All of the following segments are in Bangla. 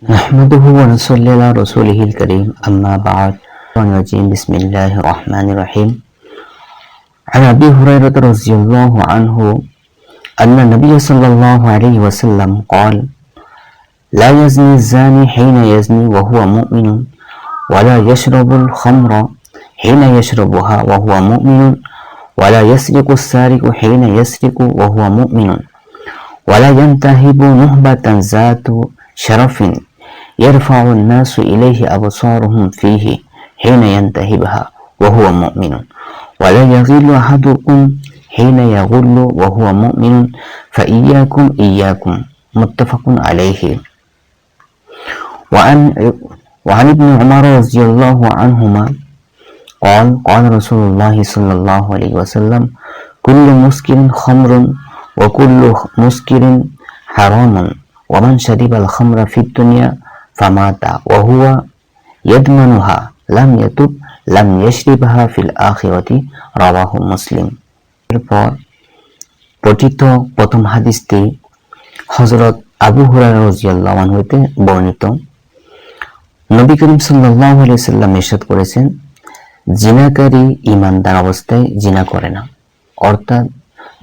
نحمده ونصلي على رسوله الكريم. أما بعد بسم الله الرحمن الرحيم. عن أبي هريرة رضي الله عنه أن النبي صلى الله عليه وسلم قال لا يزني الزاني حين يزني وهو مؤمن ولا يشرب الخمر حين يشربها وهو مؤمن ولا يسرق السارق حين يسرق وهو مؤمن ولا ينتهب نهبة ذات شرف. يرفع الناس إليه أبصارهم فيه حين ينتهبها وهو مؤمن. ولا يغل أحدكم حين يغل وهو مؤمن فإياكم إياكم متفق عليه. وعن وعن ابن عمر رضي الله عنهما قال قال رسول الله صلى الله عليه وسلم كل مسكر خمر وكل مسكر حرام ومن شرب الخمر في الدنيا ফামাতা ওহুয়া ইয়দমানুহা লাম ইয়াতুব, লাম ইয়াশরিবাহা ফিল আখিরাতি, রাওয়াহু মুসলিম। এরপর পঠিত প্রথম হাদিসটি হজরত আবু হুরায়রা রাদিয়াল্লাহু আনহু হতে বর্ণিত। নবী করিম সাল্লাল্লাহু আলাইহি সাল্লাম ইরশাদ করেছেন, জিনাকারী ইমানদার অবস্থায় জিনা করে না। অর্থাৎ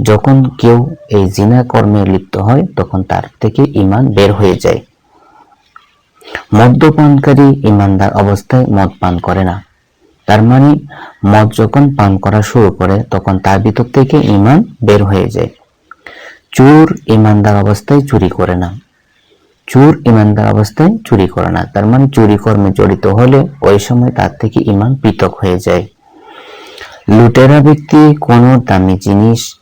যখন কেউ এই জিনা কর্মে লিপ্ত হয়, তখন তার থেকে ইমান বের হয়ে যায়। মদ্যপানকারী ইমানদার অবস্থায় মদ পান করে না। তার মানে মদ যখন পান করা শুরু করে, তখন তার ভিতর থেকে ইমান বের হয়ে যায়। চোর ইমানদার অবস্থায় চুরি করে না। চোর ইমানদার অবস্থায় চুরি করে না। তার মানে চুরি কর্মে জড়িত হলে ওই সময় তার থেকে ইমান পৃথক হয়ে যায়। লুটেরা ব্যক্তি কোনো দামি জিনিস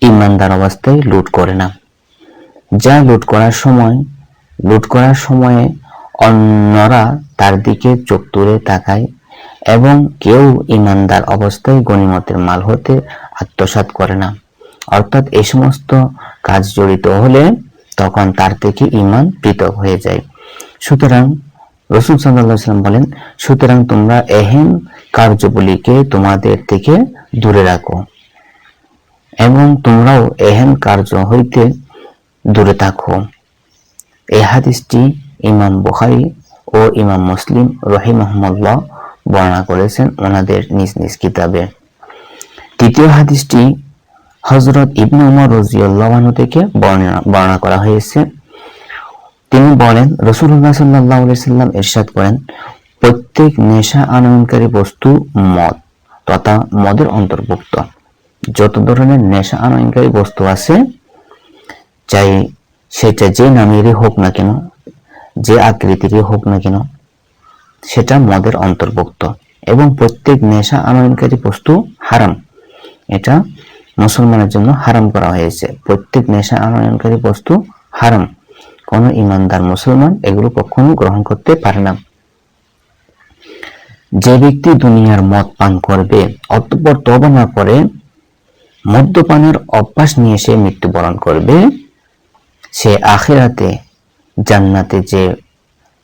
ইমানদার অবস্থায় লুট করে না। যা লুট করার সময় লুট করার সময়ে অন্যরা তার দিকে চোখ তুলে তাকায় এবং কেউ ইমানদার অবস্থায় গণিমতের মাল হতে আত্মসাৎ করে না। অর্থাৎ এই সমস্ত কাজ জড়িত হলে তখন তার থেকে ইমান পৃথক হয়ে যায়। সুতরাং রসুল সাল্লাম বলেন, সুতরাং তোমরা এহেন কার্যগুলিকে তোমাদের থেকে দূরে রাখো এবং তোমরাও এহেন কার্য হইতে দূরে থাকো। এই হাদিসটি ইমাম বুখারি ও ইমাম মুসলিম রহিমহমুল্লাহ বর্ণনা করেছেন ওনাদের নিজ নিজ কিতাবে। তৃতীয় হাদিসটি হজরত ইবনে উমর রাদিয়াল্লাহু থেকে বর্ণনা করা হয়েছে। তিনি বলেন রসুল্লাহ সাল্লাহ সাল্লাম ইরশাদ করেন, প্রত্যেক নেশা আনয়নকারী বস্তু মদ তথা মদের অন্তর্ভুক্ত। যত ধরনের নেশা আনয়নকারী বস্তু আছে চাই সেটা যে নামেরই হোক না কেন, যে আকৃতিরই হোক না কেন, সেটা মদের অন্তর্ভুক্ত। এবং প্রত্যেক নেশা আনয়নকারী বস্তু হারাম। এটা মুসলমানের জন্য হারাম করা হয়েছে। প্রত্যেক নেশা আনয়নকারী বস্তু হারাম। কোন ইমানদার মুসলমান এগুলো কখনো গ্রহণ করতে পারে না। যে ব্যক্তি দুনিয়ার মদ পান করবে, অতঃপর তবা না করে মদ্যপানের অভ্যাস নিয়ে সে মৃত্যুবরণ করবে সে আখেরাতে জান্নাতে যে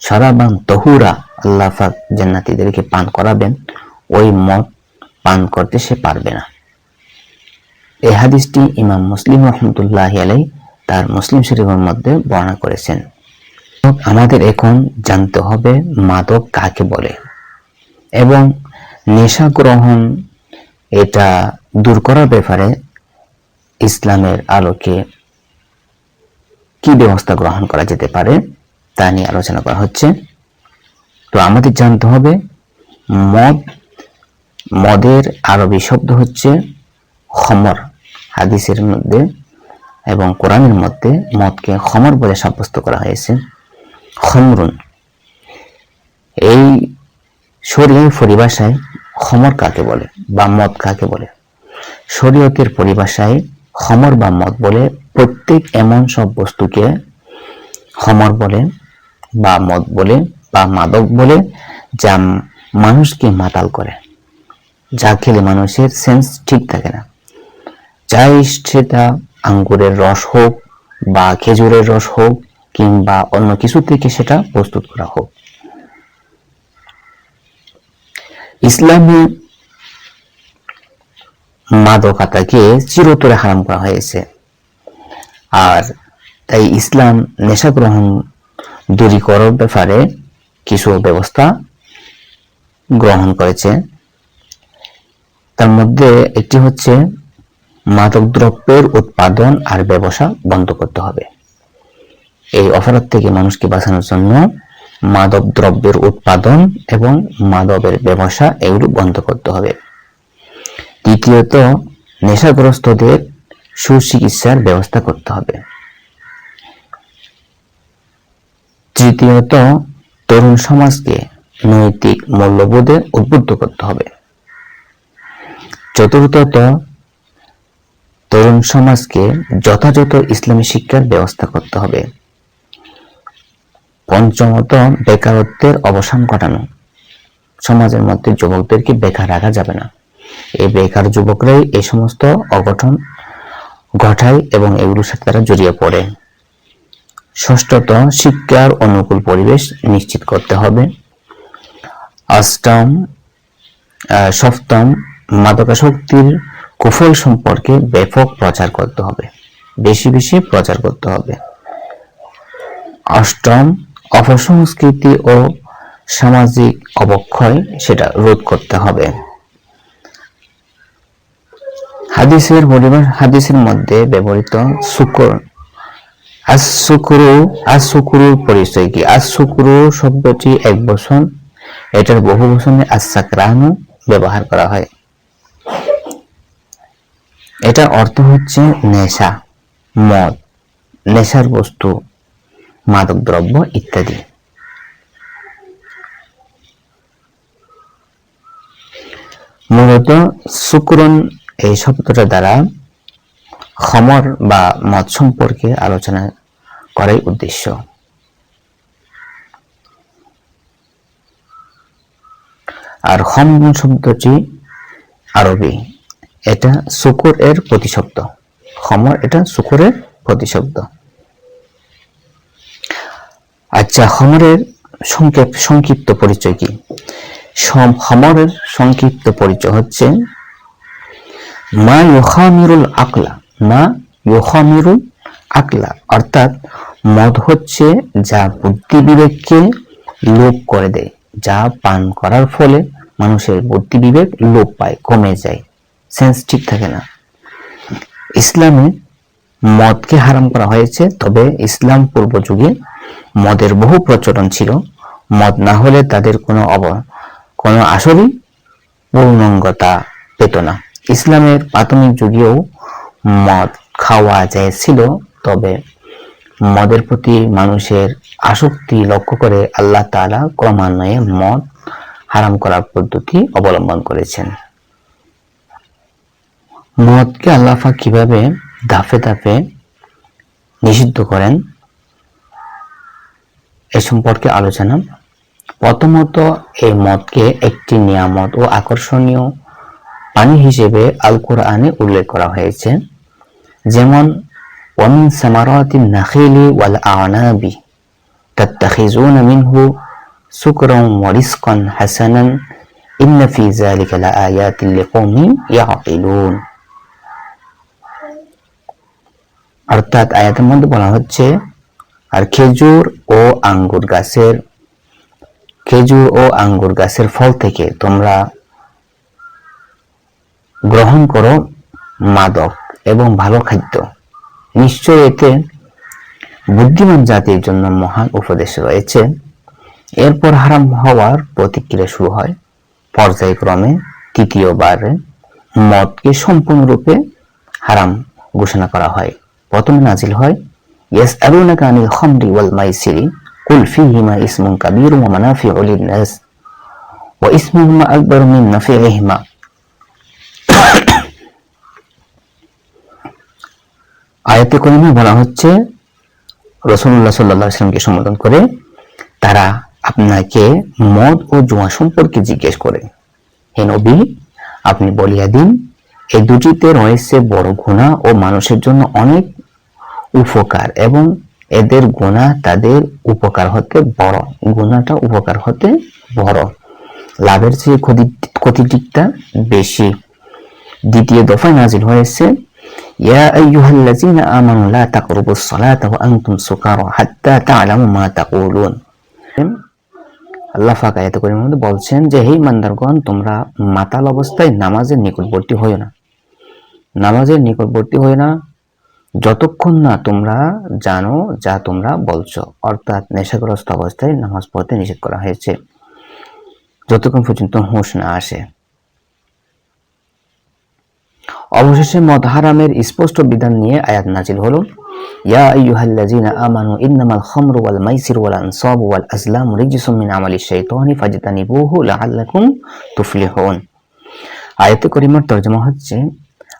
সরাবান তহুরা আল্লাহ পাক জান্নাতীদেরকে পান করাবেন, ওই মদ পান করতে সে পারবে না। এই হাদিসটি ইমাম মুসলিম রহমতুল্লাহ আলাই তার মুসলিম শরীফের মধ্যে বর্ণনা করেছেন। আমাদের এখন জানতে হবে মাদক কাকে বলে এবং নেশা গ্রহণ এটা দূর করার ব্যাপারে ইসলামের আলোকে কি ব্যবস্থা গ্রহণ করা যেতে পারে তা নিয়ে আলোচনা করা হচ্ছে। তো আমাদের জানতে হবে, মদ, মদের আরবি শব্দ হচ্ছে খমর হাদিসের মধ্যে এবং কোরআনের মধ্যে মদকে খমর বলে সাব্যস্ত করা হয়েছে। খমরুন। এই শরীয় পরিভাষায় খমর কাকে বলে বা মদ কাকে বলে? শরীয়তের পরিভাষায় খমর বা মদ বলে প্রত্যেক এমন সব বস্তুকে খমর বলে বা মদ বলে বা মাদক বলে যা মানুষকে মাতাল করে। যা খেলে মানুষের সেন্স ঠিক থাকে না। চাই সেটা আঙ্গুরের রস হোক বা খেজুরের রস হোক কিংবা অন্য কিছু থেকে সেটা প্রস্তুত করা হোক। ইসলামে মাদকাতাকে চিরতরে হারাম করা হয়েছে। আর তাই ইসলাম নেশা গ্রহণ দূরীকরণ ব্যাপারে কিছু ব্যবস্থা গ্রহণ করেছে। তার মধ্যে একটি হচ্ছে মাদক দ্রব্যের উৎপাদন আর ব্যবসা বন্ধ করতে হবে। এই অপরাধ থেকে মানুষকে বাঁচানোর জন্য মাদক দ্রব্যের উৎপাদন এবং মাদকের ব্যবসা এগুলো বন্ধ করতে হবে। দ্বিতীয়ত, নেশাগ্রস্তদের সুচিকিৎসার ব্যবস্থা করতে হবে। তৃতীয়ত, তরুণ সমাজকে নৈতিক মূল্যবোধে উদ্বুদ্ধ করতে হবে। চতুর্থত, তরুণ সমাজকে যথাযথ ইসলামী শিক্ষার ব্যবস্থা করতে হবে। পঞ্চমত, বেকারত্বের অবসান ঘটানো। সমাজের মধ্যে যুবকদেরকে বেকার রাখা যাবে না। এই বেকার যুবকরাই এই সমস্ত অঘটন ঘটায় এবং এগুলোর সাথে তারা জড়িয়ে পড়ে। ষষ্ঠত, শিক্ষার অনুকূল পরিবেশ নিশ্চিত করতে হবে। অষ্টম সপ্তম, মাদকাসক্তির কুফল সম্পর্কে ব্যাপক প্রচার করতে হবে। বেশি বেশি প্রচার করতে হবে। অষ্টম, অপসংস্কৃতি ও সামাজিক অবক্ষয়, সেটা রোধ করতে হবে। হাদিসের পরিবার হাদিসের মধ্যে ব্যবহৃত শুকর। আসুকুরু আসুকুরুর পরিচয় কি? আসুকুরু শব্দটি এক বচন। এটার বহু বচনে আসাকরানু ব্যবহার করা হয়। এটার অর্থ হচ্ছে নেশা, মদ, নেশার বস্তু মাদক দ্রব্য ইত্যাদি। মূলত শুক্রন এই শব্দটা দ্বারা খমর বা মদ সম্পর্কে আলোচনা করাই উদ্দেশ্য। আর হম শব্দটি আরবি। এটা শুকুর এর প্রতিশব্দ। খমর এটা শুকুরের প্রতিশব্দ। আচ্ছা হমরের সংক্ষেপ সংক্ষিপ্ত পরিচয় কি? হমরের সংক্ষিপ্ত পরিচয় হচ্ছে মা ইউখামিরুল আকলা, মা ইউখামিরুল আকলা, অর্থাৎ মদ হচ্ছে যা বুদ্ধি বিবেককে লোপ করে দেয়, যা পান করার ফলে মানুষের বুদ্ধি বিবেক লোপ পায়, কমে যায়। সেন্স ঠিক থাকে না। ইসলামে মদকে হারাম করা হয়েছে, তবে ইসলাম পূর্ব যুগে মদের বহু প্রচলন ছিল। মদ না হলে তাদের কোনো অব, কোনো আসরই পূর্ণাঙ্গতা পেত না। ইসলামের প্রাথমিক যুগেও মদ খাওয়া যায় তবে মদের প্রতি মানুষের আসক্তি লক্ষ্য করে আল্লাহ তাআলা ক্রমান্বয়ে মদ হারাম করার পদ্ধতি অবলম্বন করেছেন। মদকে আল্লাফা কীভাবে ধাপে ধাপে নিষিদ্ধ করেন, এ সম্পর্কে আলোচনা। প্রথমত, এই মদকে একটি নিয়ামত ও আকর্ষণীয় পানি হিসেবে আল কোরআনে উল্লেখ করা হয়েছে যেমন ومن ثمرات النخيل والأعناب تتخذون منه سكرا ورزقا حسنا إن في ذلك لآيات لقوم يعقلون অর্থাৎ আয়াতের মধ্যে বলা হচ্ছে আর খেজুর ও আঙ্গুর গাছের খেজুর ও আঙ্গুর গাছের ফল থেকে তোমরা গ্রহণ করো মাদক এবং ভালো খাদ্য। নিশ্চয় এতে বুদ্ধিমান জাতির জন্য মহান উপদেশ রয়েছে। এরপর হারাম হওয়ার প্রতিক্রিয়া শুরু হয়। পর্যায়ক্রমে তৃতীয়বার মদকে সম্পূর্ণরূপে হারাম ঘোষণা করা হয়। প্রথমে নাজিল হয়, ইয়াসআলুনাকা আনিল খামরি ওয়াল মাইসিরি, কুল ফীহিমা ইসমুন কাবীরুন ওয়া মানাফিউ লিন-নাস, ওয়া ইসমুহুমা আকবারু মিন নাফিহিমা আয়াতে করিমে বলা হচ্ছে রসুল্লাহ সাল্লাহ ইসলামকে সম্বোধন করে, তারা আপনাকে মদ ও জুয়া সম্পর্কে জিজ্ঞেস করে। হে নবী, আপনি বলিয়া দিন এই দুটিতে রয়েছে বড় গুণা ও মানুষের জন্য অনেক উপকার এবং এদের গুণা তাদের উপকার হতে বড় গুণাটা উপকার হতে বড়। লাভের চেয়ে ক্ষতি ক্ষতিটিকটা বেশি। দ্বিতীয় দফায় নাজিল হয়েছে يا أيها الذين آمنوا لا تقربوا الصلاة وأنتم سكارى حتى تعلموا ما تقولون আল্লাহ ফাঁকা এত করে মধ্যে বলছেন যে হে মান্দারগণ তোমরা মাতাল অবস্থায় নামাজের নিকটবর্তী হইও না নামাজের নিকটবর্তী হইও না যতক্ষণ না তোমরা জানো যা তোমরা বলছো অর্থাৎ নেশাগ্রস্ত অবস্থায় নামাজ পড়তে নিষেধ করা হয়েছে যতক্ষণ পর্যন্ত হুঁশ না আসে অবশেষে মদ হারামের স্পষ্ট বিধান নিয়ে আয়াত নাজিল হলো।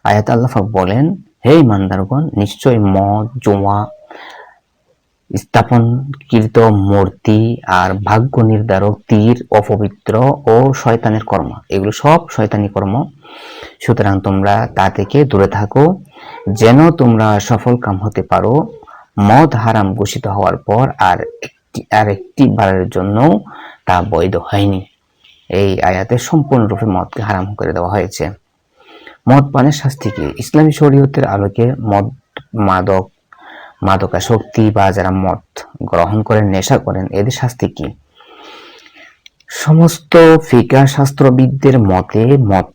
আয়াতে বলেন মদ, জুয়া মূর্তি আর ভাগ্য নির্ধারক তীর, অপবিত্র ও শয়তানের কর্ম, এগুলো সব শয়তানি কর্ম। সুতরাং তোমরা তা থেকে দূরে থাকো। যেন তোমরা সফল কাম হতে পারো। মদ হারাম ঘোষিত হওয়ার পর আর একটি আর একটি বারের জন্য তা বৈধ হয়নি। এই আয়াতে সম্পূর্ণরূপে মদকে হারাম করে দেওয়া হয়েছে। মদ পানের শাস্তি কি? ইসলামী শরীয়তের আলোকে মদ মাদক, মাদকাসক্তি বা যারা মদ গ্রহণ করেন, নেশা করেন, এদের শাস্তি কি? সমস্ত ফিকা শাস্ত্রবিদদের মতে মদ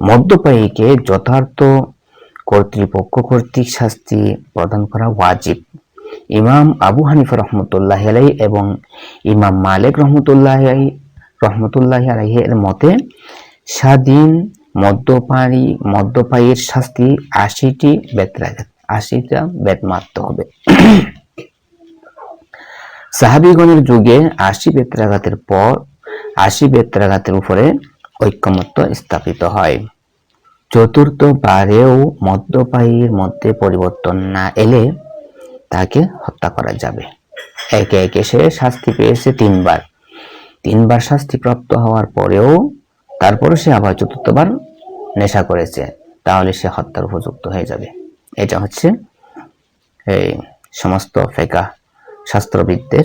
মদ্যপায়ীকে যথার্থ কর্তৃপক্ষ কর্তৃক শাস্তি প্রদান করা ওয়াজিব। ইমাম আবু হানিফা রহমতুল্লাহ আলাই এবং ইমাম মালিক রহমতুল্লাহ রহমতুল্লাহ আলাইহি এর মতে, স্বাধীন মদ্যপায়ী মদ্যপায়ীর শাস্তি আশিটি বেতরাঘাত আশিটা বেত মারতে হবে। সাহাবিগণের যুগে আশি বেত্রাঘাতের পর, আশি বেত্রাঘাতের উপরে ঐক্যমত্য স্থাপিত হয়। চতুর্থ বারেও মদ্যপায়ীর মধ্যে পরিবর্তন না এলে তাকে হত্যা করা যাবে। একে একে সে শাস্তি পেয়েছে তিনবার। তিনবার শাস্তি প্রাপ্ত হওয়ার পরেও তারপরে সে আবার চতুর্থবার নেশা করেছে। তাহলে সে হত্যার উপযুক্ত হয়ে যাবে। এটা হচ্ছে এই সমস্ত ফেকা শাস্ত্রবিদদের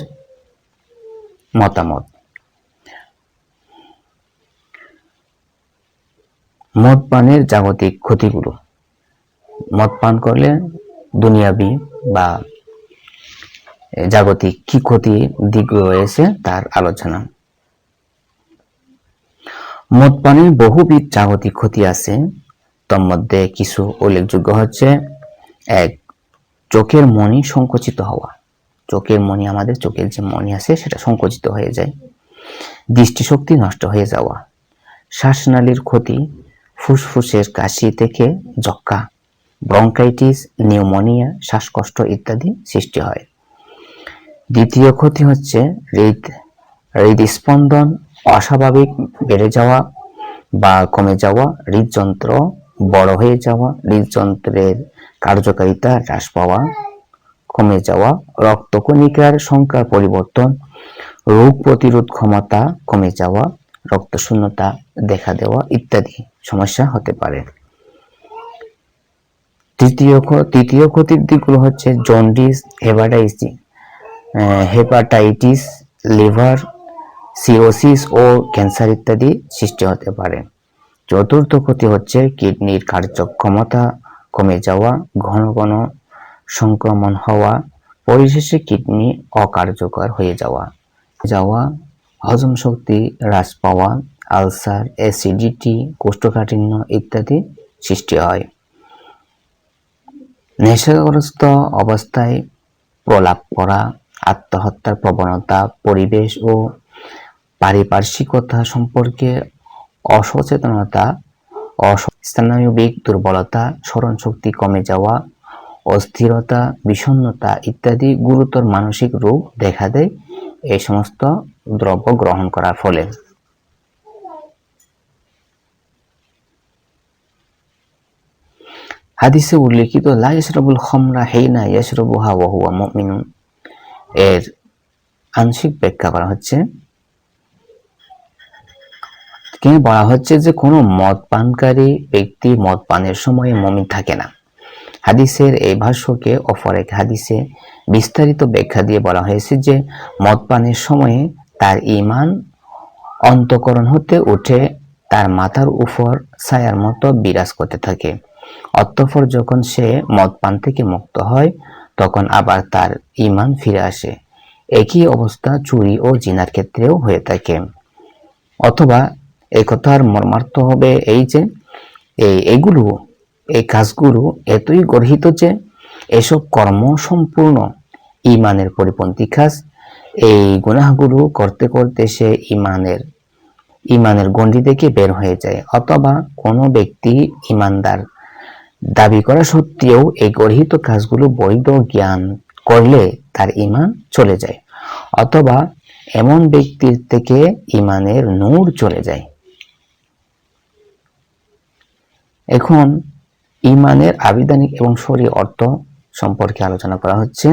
মতামত। মদ পানের জাগতিক ক্ষতিগুলো। মদ পান করলে দুনিয়াবি বা জাগতিক কি ক্ষতি দিক রয়েছে তার আলোচনা। মদ পানের বহুবিধ জাগতিক ক্ষতি আছে। তোর মধ্যে কিছু উল্লেখযোগ্য হচ্ছে, এক, চোখের মনি সংকুচিত হওয়া। চোখের মনি আমাদের চোখের যে মনি আছে, সেটা সংকুচিত হয়ে যায়। দৃষ্টিশক্তি নষ্ট হয়ে যাওয়া। শ্বাসনালীর ক্ষতি ফুসফুসের কাশি থেকে যক্কা ব্রঙ্কাইটিস, নিউমোনিয়া, শ্বাসকষ্ট ইত্যাদি সৃষ্টি হয়। দ্বিতীয় ক্ষতি হচ্ছে হৃদ, হৃদস্পন্দন অস্বাভাবিক বেড়ে যাওয়া বা কমে যাওয়া, হৃদযন্ত্র বড় হয়ে যাওয়া, হৃদযন্ত্রের কার্যকারিতা হ্রাস পাওয়া, কমে যাওয়া, রক্তকণিকার সংখ্যার পরিবর্তন, রোগ প্রতিরোধ ক্ষমতা কমে যাওয়া, রক্তশূন্যতা দেখা দেওয়া ইত্যাদি। সমস্যা হতে পারে। তৃতীয় তৃতীয় ক্ষতির দিকগুলো হচ্ছে jaundice, hepatitis hepatitis, liver, cirrhosis ও ক্যান্সার ইত্যাদি সৃষ্টি হতে পারে। চতুর্থ ক্ষতি হচ্ছে কিডনির কার্যক্ষমতা কমে যাওয়া, ঘন ঘন সংক্রমণ হওয়া, পরিশেষে কিডনি অকার্যকর হয়ে যাওয়া যাওয়া, হজম শক্তি হ্রাস পাওয়া আলসার, অ্যাসিডিটি, কোষ্ঠকাঠিন্য ইত্যাদি সৃষ্টি হয়। নেশাগ্রস্ত অবস্থায় প্রলাপ করা, আত্মহত্যার প্রবণতা, পরিবেশ ও পারিপার্শ্বিকতা সম্পর্কে অসচেতনতা স্নায়বিক দুর্বলতা স্মরণ শক্তি কমে যাওয়া, অস্থিরতা বিষণ্নতা ইত্যাদি গুরুতর মানসিক রোগ দেখা দেয়। এই সমস্ত দ্রব্য গ্রহণ করার ফলে হাদিসে উল্লেখিত, লা ইয়াশরাবুল খামরা হেইনা ইয়াশরাবুহা ওয়া হুয়া মুমিনুন। এর আংশিক ব্যাখ্যা করা হচ্ছে। কিন্তু বলা হচ্ছে যে, কোনো মদ পানকারী ব্যক্তি মদ পানের সময় মমিন থাকে না। হাদিসের এই ভাষ্যকে অপর এক হাদিসে বিস্তারিত ব্যাখ্যা দিয়ে বলা হয়েছে যে, মদ পানের সময়ে তার ইমান অন্তকরণ হতে উঠে, তার মাথার উপর ছায়ার মতো বিরাজ করতে থাকে। অতঃপর যখন সে মদ পান থেকে মুক্ত হয়, তখন আবার তার ইমান ফিরে আসে। একই অবস্থা চুরি ও জিনার ক্ষেত্রেও হয়ে থাকে। অথবা এই কথার মর্মার্থ হবে এই যে, এই এগুলো, এই কাজগুলো এতই গর্হিত যে, এসব কর্ম সম্পূর্ণ ইমানের পরিপন্থী কাজ। এই গুনাহগুলো করতে করতে সে ইমানের ইমানের গণ্ডি থেকে বের হয়ে যায়। অথবা কোনো ব্যক্তি ইমানদার দাবি করা সত্ত্বেও এই গর্হিত কাজগুলো বৈধ জ্ঞান করলে তার ইমান চলে যায়, অথবা এমন ব্যক্তির থেকে ইমানের নূর চলে যায়। এখন ইমানের আবিধানিক এবং সরি অর্থ সম্পর্কে আলোচনা করা হচ্ছে।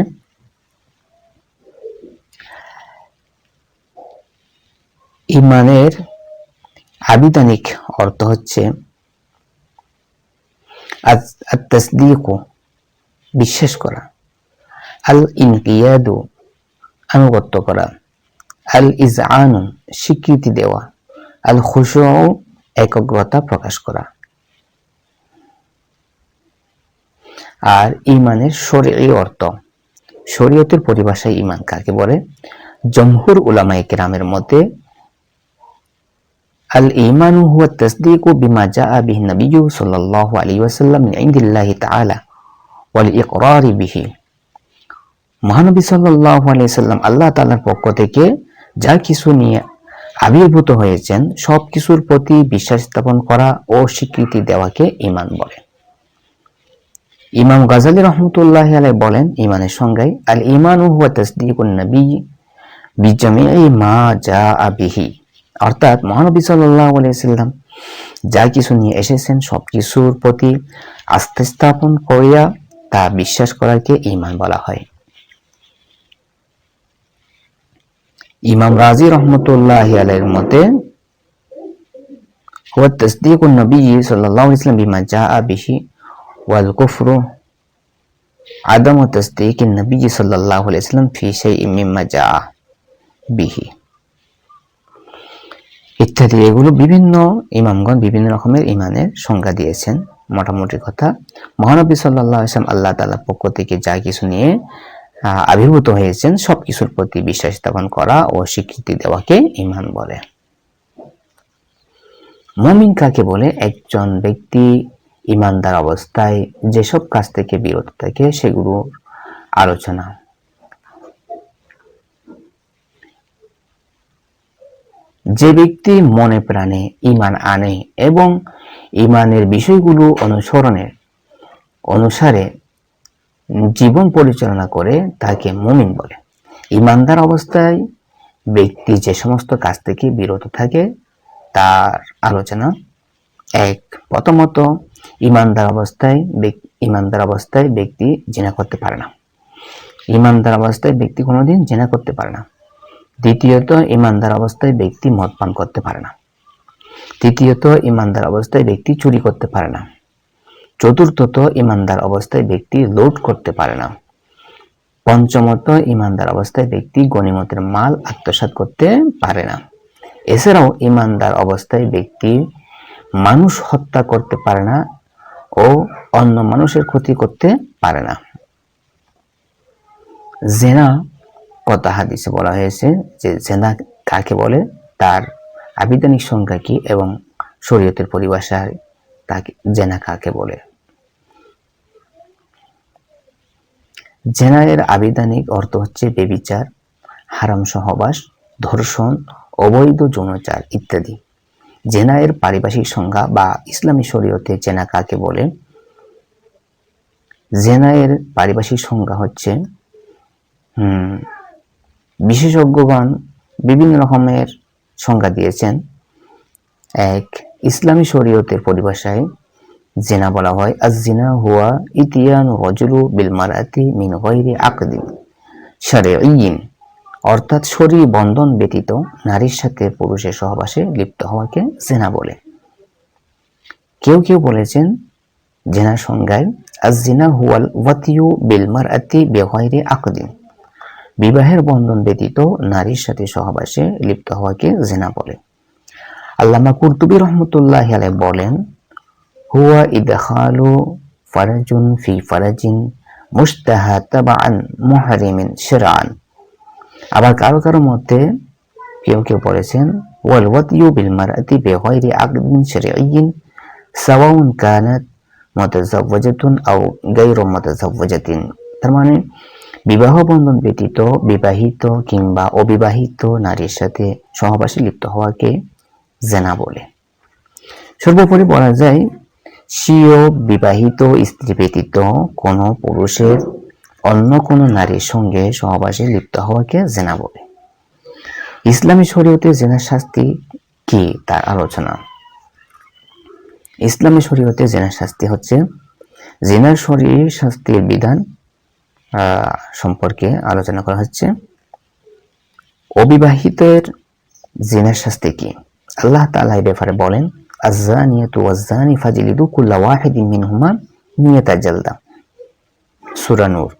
ইমানের আবিধানিক অর্থ হচ্ছে আত্মাসদিকু বিশ্বাস করা আল ইনকিয়াদু আনুগত্য করা আল ইজআনু স্বীকৃতি দেওয়া আল খুশু একাগ্রতা প্রকাশ করা আর ইমানের শরীয় অর্থ। শরীয়তের পরিভাষায় ইমান কাকে বলে? জমহুর উলামায়ে কেরামের মতে আল ইমানু হুয়া তাসদীকু বিমা জাআ বিহি নবিয়্যু সাল্লাল্লাহু আলাইহি ওয়াসাল্লাম মিন ইনদিল্লাহি তাআলা ওয়াল ইকরারি বিহি মহানবী সাল্লাল্লাহু আলাইহি সাল্লাম আল্লাহ তাআলার পক্ষ থেকে যা কিছু নিয়ে আবির্ভূত হয়েছেন, সব কিছুর প্রতি বিশ্বাস স্থাপন করা ও স্বীকৃতি দেওয়াকে ইমান বলে। ইমাম গাজালি রহমতুল্লাহ আলাই বলেন ইমানের সংজ্ঞায় আল ইমান হুয়া তাসদিকুন নবী বিজামিই মা যা আবিহি অর্থাৎ মহানবী সাল্লাহ আলাইসাল্লাম যা কিছু নিয়ে এসেছেন সব কিছুর প্রতি আস্থা স্থাপন করিয়া তা বিশ্বাস করাকে ইমান বলা হয় ইমাম রাজি রহমতুল্লাহ আলাইয়ের মতে হুয়া তাসদিকুন নবী সাল্লাল্লাহু আলাইহি ওয়াসাল্লাম বিমা যা আবিহি والكفر عدم تصديق النبي صلى الله عليه وسلم في شيء مما جاء به ইত্যাদি। এগুলো বিভিন্ন ইমামগণ বিভিন্ন রকমের ইমানের সংজ্ঞা দিয়েছেন। মোটামুটি কথা, মহানবী সাল্লাহ আসলাম আল্লাহ তালার পক্ষ থেকে যা কিছু নিয়ে আবির্ভূত হয়েছেন সব কিছুর প্রতি বিশ্বাস স্থাপন করা ও স্বীকৃতি দেওয়াকে ইমান বলে। মমিন কাকে বলে? একজন ব্যক্তি ইমানদার অবস্থায় যেসব কাজ থেকে, বিরত থাকে, সেগুলোর আলোচনা। যে ব্যক্তি মনে প্রাণে ইমান আনে এবং ইমানের বিষয়গুলো অনুসরণের অনুসারে জীবন পরিচালনা করে তাকে মুমিন বলে। ইমানদার অবস্থায় ব্যক্তি যে সমস্ত কাজ থেকে বিরত থাকে, তার আলোচনা এক। প্রথমত ইমানদার অবস্থায় ইমানদার অবস্থায় ব্যক্তি জেনা করতে পারে না। ইমানদার অবস্থায় ব্যক্তি কোনোদিন জেনা করতে পারে না। দ্বিতীয়ত, ইমানদার অবস্থায় ব্যক্তি মদ পান করতে পারে না। তৃতীয়ত, ইমানদার অবস্থায় ব্যক্তি চুরি করতে পারে না। চতুর্থত, ইমানদার অবস্থায় ব্যক্তি লোড করতে পারে না। পঞ্চমত, ইমানদার অবস্থায় ব্যক্তি গণিমতের মাল আত্মসাত করতে পারে না। এছাড়াও, ইমানদার অবস্থায় ব্যক্তি মানুষ হত্যা করতে পারে না ও অন্য মানুষের ক্ষতি করতে পারে না। জেনা কথা হাদিসে বলা হয়েছে যে জেনা কাকে বলে? তার আবিধানিক সংজ্ঞা কি এবং শরীয়তের পরিভাষায় তাকে, জেনা কাকে বলে? জেনায়ের আবিধানিক অর্থ হচ্ছে বেবিচার, হারাম সহবাস, ধর্ষণ, অবৈধ যৌনচার ইত্যাদি। জেনায়ের পারিভাষিক সংজ্ঞা বা ইসলামী শরীয়তে জেনা কাকে বলে? জেনায়ের পারিভাষিক সংজ্ঞা হচ্ছে বিশেষজ্ঞগণ বিভিন্ন রকমের সংজ্ঞা দিয়েছেন। এক, ইসলামী শরীয়তের পরিভাষায় জেনা বলা হয় আজ জিনা হুয়া ইতিয়ান রজুলু বিলমারাতি মিন গৈরি আকদিন। শারঈন, অর্থাৎ শরীর বন্ধন ব্যতীত নারীর সাথে পুরুষের সহবাসে লিপ্ত হওয়াকে জেনা বলে। কেউ কেউ বলেছেন জেনা সংজ্ঞায় আজিনা হুয়াল ওয়াতিউ বিলমার আতি বেহয়রে আকদিন। বিবাহের বন্ধন ব্যতীত নারীর সাথে সহবাসে লিপ্ত হওয়াকে জেনা বলে। আল্লামা কুরতুবি রহমতুল্লাহ আলাই বলেন, হুয়া ইদখালু ফারাজুন ফি ফারাজিন আবার কারও কারও মধ্যে কেউ কেউ বলেছেন তার মানে বিবাহ বন্ধন ব্যতীত বিবাহিত কিংবা অবিবাহিত নারীর সাথে সহবাসে লিপ্ত হওয়াকে জেনা বলে। সর্বোপরি বলা যায়, স্বীয় বিবাহিত স্ত্রী ব্যতীত কোনো পুরুষের অন্য কোনো নারীর সঙ্গে সহবাসে লিপ্ত হওয়াকে জেনা বলে। ইসলামী শরীয়তে জেনার শাস্তি কি তার আলোচনা? ইসলামী শরীয়তে জেনার শাস্তি হচ্ছে, জেনার শরীর শাস্তির বিধান সম্পর্কে আলোচনা করা হচ্ছে। অবিবাহিতের জেনার শাস্তি কি? আল্লাহ এই ব্যাপারে বলেন, আজ্জানিয়াতু ওয়াজ্জানি ফাজলিদু কুল্লা ওয়াহিদিন মিনহুমা মিয়াতা জালদা। সূরা নূর।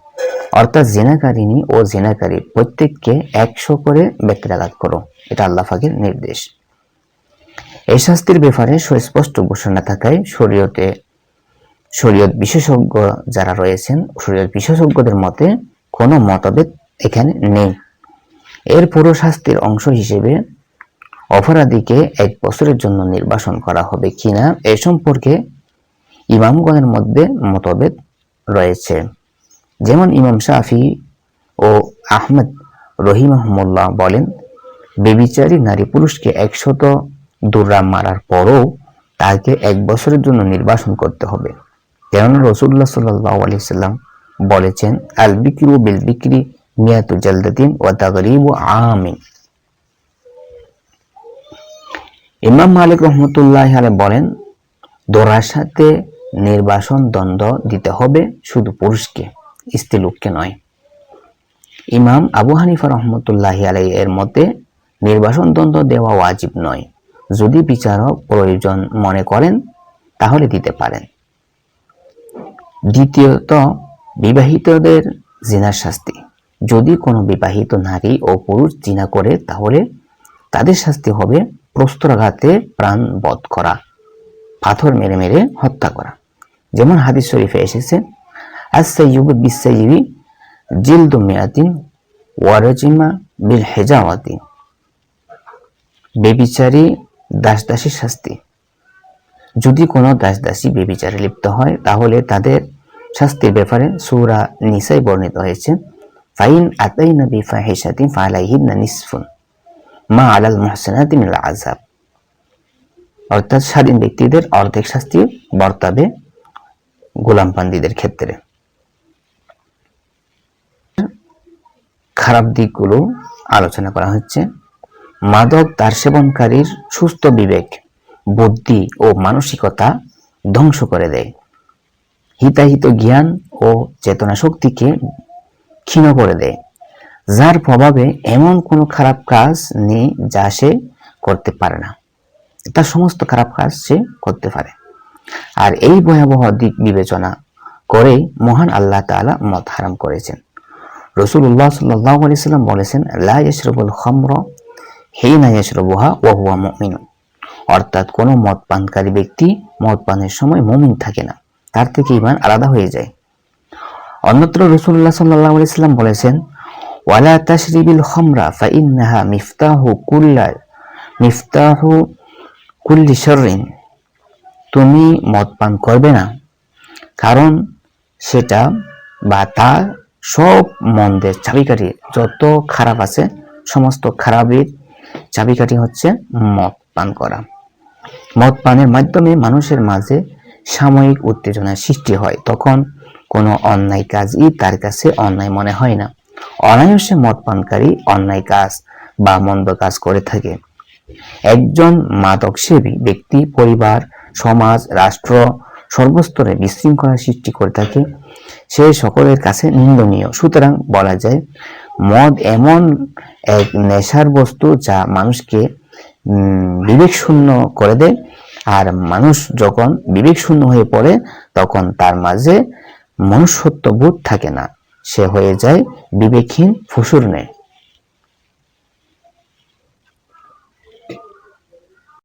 অর্থাৎ জেনাকারিনী ও জেনাকারী প্রত্যেককে একশো করে ব্যক্তিরাঘাত করো। এটা আল্লাহ পাকের নির্দেশ। এই শাস্তির ব্যাপারে সুস্পষ্ট ঘোষণা থাকায় শরীয়তে শরীয়ত বিশেষজ্ঞ যারা রয়েছেন, শরীয়ত বিশেষজ্ঞদের মতে কোনো মতভেদ এখানে নেই। এর পুরো শাস্তির অংশ হিসেবে অপরাধীকে এক বছরের জন্য নির্বাসন করা হবে কিনা এ সম্পর্কে ইমামগণের মধ্যে মতভেদ রয়েছে। যেমন ইমাম শাফি ও আহমদ রহিমাহমুল্লাহ বলেন, বেবিচারী নারী পুরুষকে একশত দুর্রা মারার পরও তাকে এক বছরের জন্য নির্বাসন করতে হবে। কেননা রসুল্লাহ সাল্লাহ আলি সাল্লাম বলেছেন, আল বিক্রি ও বিল বিক্রি মিয়াতু জালদাতিন ও তাগরিব ও আমিন। ইমাম মালিক রহমতুল্লাহ আলাই বলেন, দোরার সাথে নির্বাসন দণ্ড দিতে হবে শুধু পুরুষকে, স্ত্রী লোককে নয়। ইমাম আবু হানিফা রহমতুল্লাহ আলাই এর মতে, নির্বাসন দণ্ড দেওয়া ওয়াজিব নয়। যদি বিচারক প্রয়োজন মনে করেন, তাহলে দিতে পারেন। দ্বিতীয়ত, বিবাহিতদের জিনার শাস্তি। যদি কোনো বিবাহিত নারী ও পুরুষ জিনা করে, তাহলে তাদের শাস্তি হবে প্রস্তরাঘাতে প্রাণ বধ করা, পাথর মেরে মেরে হত্যা করা। যেমন হাদিস শরীফে এসেছে আসাইয়ুব বিসাইয়িবি জিলদু মিয়াতিন ওয়ারাজিমা বিল হেজাওয়াতি। বেবিচারী দাস দাসীর শাস্তি। যদি কোনো দাস দাসী বেবিচারে লিপ্ত হয়, তাহলে তাদের শাস্তির ব্যাপারে সূরা নিসাই বর্ণিত হয়েছে, ফাইন আতাইনা বিফাহিশাতিন ফালাইহিন্না নিসফুন মা আলাল মুহসিনাতি মিনাল আযাব। অর্থাৎ স্বাধীন ব্যক্তিদের অর্ধেক শাস্তি বর্তাবে গোলাম পান্ডিদের ক্ষেত্রে। খারাপ দিকগুলো আলোচনা করা হচ্ছে। মাদক তার সেবনকারীর সুস্থ বিবেক বুদ্ধি ও মানসিকতা ধ্বংস করে দেয়। হিতাহিত জ্ঞান ও চেতনা শক্তিকে ক্ষীণ করে দেয়, যার প্রভাবে এমন কোনো খারাপ কাজ নেই যা সে করতে পারে না। তার সমস্ত খারাপ কাজ সে করতে পারে। আর এই ভয়াবহ দিক বিবেচনা করেই মহান আল্লাহ তাআলা মদ হারাম করেছেন। রসুল্লাহ সাল্লাহ সাল্লাম বলেছেন, লা ইয়াশরাবুল খামর হিনা ইয়াশরাবুহা ওয়া হুয়া মুমিন অর্থাৎ কোনো মদ পানকারী ব্যক্তি মদ পানের সময় মুমিন থাকে না। তার থেকে ইমান আলাদা হয়ে যায়। অন্যত্র রসুল্লাহ সাল্লাহ সাল্লাম বলেছেন, ওয়ালা তাশরিবিল খামরা ফাইন্নাহা মিফতাহু কুল্লা, মিফতাহু কুল্লি তুমি মদ পান করবে না, কারণ সেটা বা তা সব মন্দের চাবিকাঠি। যত খারাপ আছে, সমস্ত খারাপের চাবিকাঠি হচ্ছে মদ পান করা। মদ পানের মাধ্যমে মানুষের মাঝে সাময়িক উত্তেজনার সৃষ্টি হয়। তখন কোনো অন্যায় কাজই তার কাছে অন্যায় মনে হয় না। অনায়াসে মদ পানকারী অন্যায় কাজ বা মন্দ কাজ করে থাকে। একজন মাদক সেবী ব্যক্তি, পরিবার, সমাজ, রাষ্ট্র সর্বস্তরে বিশৃঙ্খলা সৃষ্টি করে থাকে। সে সকলের কাছে নিন্দনীয়। সুতরাং বলা যায়, মদ এমন এক নেশার বস্তু যা মানুষকে বিবেক শূন্য করে দেয় আর মানুষ যখন বিবেক শূন্য হয়ে পড়ে, তখন তার মাঝে মনুষ্যত্ব বোধ থাকে না। সে হয়ে যায় বিবেকহীন, ফুসুর নেয়